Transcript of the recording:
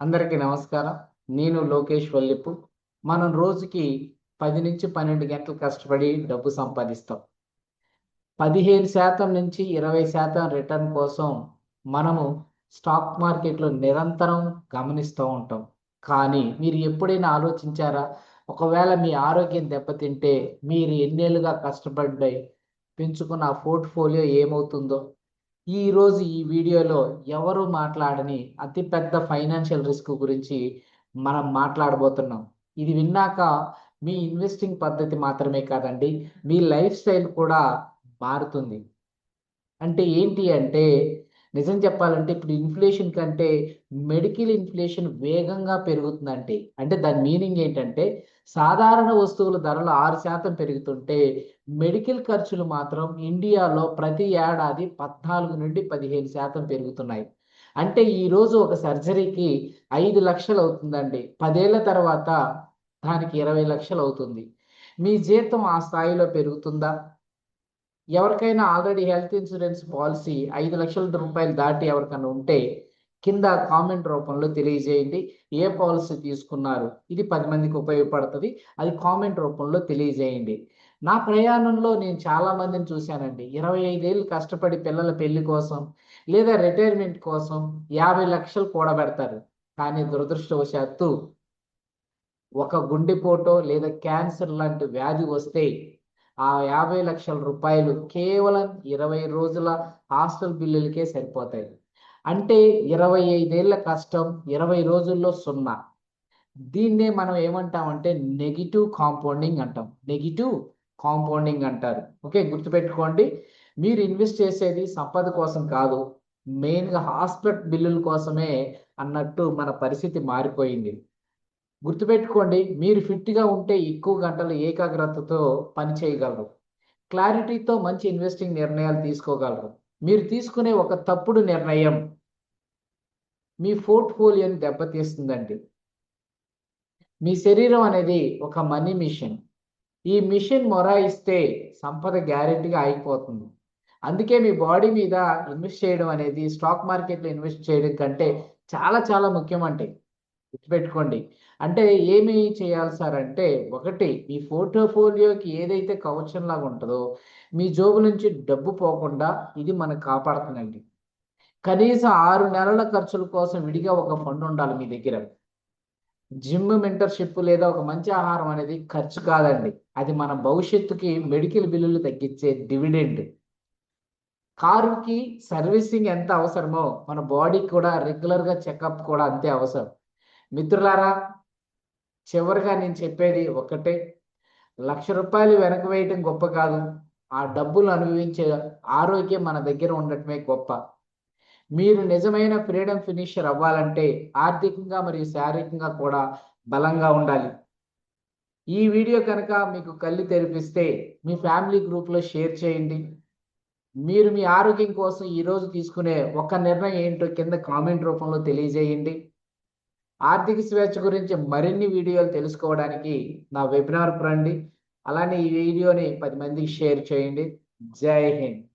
అందరికీ నమస్కారం. నేను లోకేష్ వల్లిప్పు. మనం రోజుకి పది నుంచి పన్నెండు గంటలు కష్టపడి డబ్బు సంపాదిస్తాం. పదిహేను శాతం నుంచి ఇరవై శాతం రిటర్న్ కోసం మనము స్టాక్ మార్కెట్లో నిరంతరం గమనిస్తూ ఉంటాం. కానీ మీరు ఎప్పుడైనా ఆలోచించారా? ఒకవేళ మీ ఆరోగ్యం దెబ్బతింటే మీరు ఎన్నేళ్ళుగా కష్టపడ్డాయి పెంచుకున్న పోర్ట్ఫోలియో ఏమవుతుందో? ఈరోజు ఈ వీడియోలో ఎవరు మాట్లాడని అతిపెద్ద ఫైనాన్షియల్ రిస్క్ గురించి మనం మాట్లాడబోతున్నాం. ఇది విన్నాక మీ ఇన్వెస్టింగ్ పద్ధతి మాత్రమే కాదండి మీ లైఫ్ స్టైల్ కూడా మారుతుంది. అంటే ఏంటి అంటే నిజం చెప్పాలంటే ఇప్పుడు ఇన్ఫ్లేషన్ కంటే మెడికల్ ఇన్ఫ్లేషన్ వేగంగా పెరుగుతుందంటే అంటే దాని మీనింగ్ ఏంటంటే సాధారణ వస్తువుల ధరలు ఆరు శాతం పెరుగుతుంటే మెడికల్ ఖర్చులు మాత్రం ఇండియాలో ప్రతి ఏడాది పద్నాలుగు నుండి పదిహేను శాతం పెరుగుతున్నాయి. అంటే ఈరోజు ఒక సర్జరీకి ఐదు లక్షలు అవుతుందండి. పదేళ్ళ తర్వాత దానికి ఇరవై లక్షలు అవుతుంది. మీ జీతం ఆ స్థాయిలో పెరుగుతుందా? ఎవరికైనా ఆల్రెడీ హెల్త్ ఇన్సూరెన్స్ పాలసీ ఐదు లక్షల రూపాయలు దాటి ఎవరికైనా ఉంటే కింద కామెంట్ రూపంలో తెలియజేయండి. ఏ పాలసీ తీసుకున్నారు? ఇది పది మందికి ఉపయోగపడుతుంది. అది కామెంట్ రూపంలో తెలియజేయండి. నా ప్రయాణంలో నేను చాలా మందిని చూశానండి. ఇరవై ఐదేళ్ళు కష్టపడి పిల్లల పెళ్ళి కోసం లేదా రిటైర్మెంట్ కోసం యాభై లక్షలు కూడబెడతారు. కానీ దురదృష్టవశాత్తు ఒక గుండెపోటో లేదా క్యాన్సర్ లాంటి వ్యాధి వస్తే ఆ యాభై లక్షల రూపాయలు కేవలం ఇరవై రోజుల హాస్టల్ బిల్లులకే సరిపోతాయి. అంటే ఇరవై ఐదేళ్ళ కష్టం ఇరవై రోజుల్లో సున్నా. దీన్నే మనం ఏమంటామంటే నెగిటివ్ కాంపౌండింగ్ అంటాం. నెగిటివ్ కాంపౌండింగ్ అంటారు. ఓకే గుర్తుపెట్టుకోండి. మీరు ఇన్వెస్ట్ చేసేది సంపద కోసం కాదు మెయిన్గా హాస్పిటల్ బిల్లుల కోసమే అన్నట్టు మన పరిస్థితి మారిపోయింది. గుర్తుపెట్టుకోండి మీరు ఫిట్గా ఉంటే ఎక్కువ గంటలు ఏకాగ్రతతో పని చేయగలరు. క్లారిటీతో మంచి ఇన్వెస్టింగ్ నిర్ణయాలు తీసుకోగలరు. మీరు తీసుకునే ఒక తప్పుడు నిర్ణయం మీ పోర్ట్ఫోలియోని దెబ్బతీస్తుందండి. మీ శరీరం అనేది ఒక మనీ మిషన్. ఈ మిషన్ మొరాయిస్తే సంపద గ్యారెంటీగా ఆగిపోతుంది అందుకే మీ బాడీ మీద ఇన్వెస్ట్ చేయడం అనేది స్టాక్ మార్కెట్లో ఇన్వెస్ట్ చేయడం కంటే చాలా చాలా ముఖ్యం అంటే గుర్తుపెట్టుకోండి. అంటే ఏమి చేయాలి సార్ అంటే ఒకటి మీ పోర్ట్ఫోలియోకి ఏదైతే కవచం లాగా ఉంటుందో మీ జోబు నుంచి డబ్బు పోకుండా ఇది మనకు కాపాడుతుందండి. కనీసం ఆరు నెలల ఖర్చుల కోసం విడిగా ఒక ఫండ్ ఉండాలి మీ దగ్గర. జిమ్ మెంటర్షిప్ లేదా ఒక మంచి ఆహారం అనేది ఖర్చు కాదండి. అది మన భవిష్యత్తుకి మెడికల్ బిల్లులు తగ్గించే డివిడెండ్. కారుకి సర్వీసింగ్ ఎంత అవసరమో మన బాడీకి కూడా రెగ్యులర్గా చెకప్ కూడా అంతే అవసరం. మిత్రులారా చివరిగా నేను చెప్పేది ఒకటే లక్ష రూపాయలు వెనక వేయటం గొప్ప కాదు. ఆ డబ్బులు అనుభవించే ఆరోగ్యం మన దగ్గర ఉండటమే గొప్ప. మీరు నిజమైన ఫ్రీడమ్ ఫినిషర్ అవ్వాలంటే ఆర్థికంగా మరియు శారీరకంగా కూడా బలంగా ఉండాలి. ఈ వీడియో కనుక మీకు కళ్ళు తెరిపిస్తే మీ ఫ్యామిలీ గ్రూప్లో షేర్ చేయండి. మీరు మీ ఆరోగ్యం కోసం ఈరోజు తీసుకునే ఒక నిర్ణయం ఏంటో కింద కామెంట్ రూపంలో తెలియజేయండి. ఆర్థిక స్వేచ్ఛ గురించి మరిన్ని వీడియోలు తెలుసుకోవడానికి నా వెబినార్కు రండి. అలానే ఈ వీడియోని పది మందికి షేర్ చేయండి. జై హింద్.